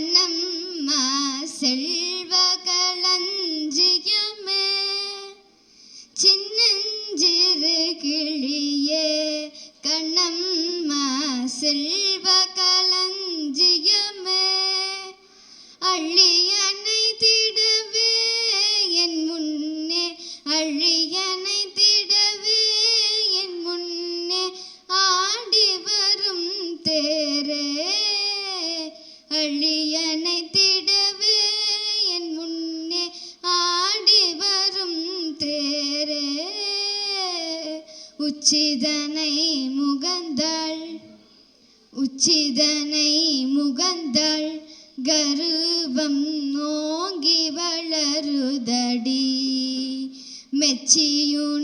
கிளியே செல்வ கலஞ்சியமே சின்னஞ்சிறு கிளியே கண்ணம்மா செல்வ கலஞ்சியமே அள்ளி அணைத்திடவே என் முன்னே அள்ளி அணைத்திடவே என் முன்னே ஆடி வரும் தேரே அள்ளி உச்சிதனை முகந்தாள் உச்சிதனை முகந்தாள் கருவம் நோங்கி வளருதடி மெச்சியுனையூரா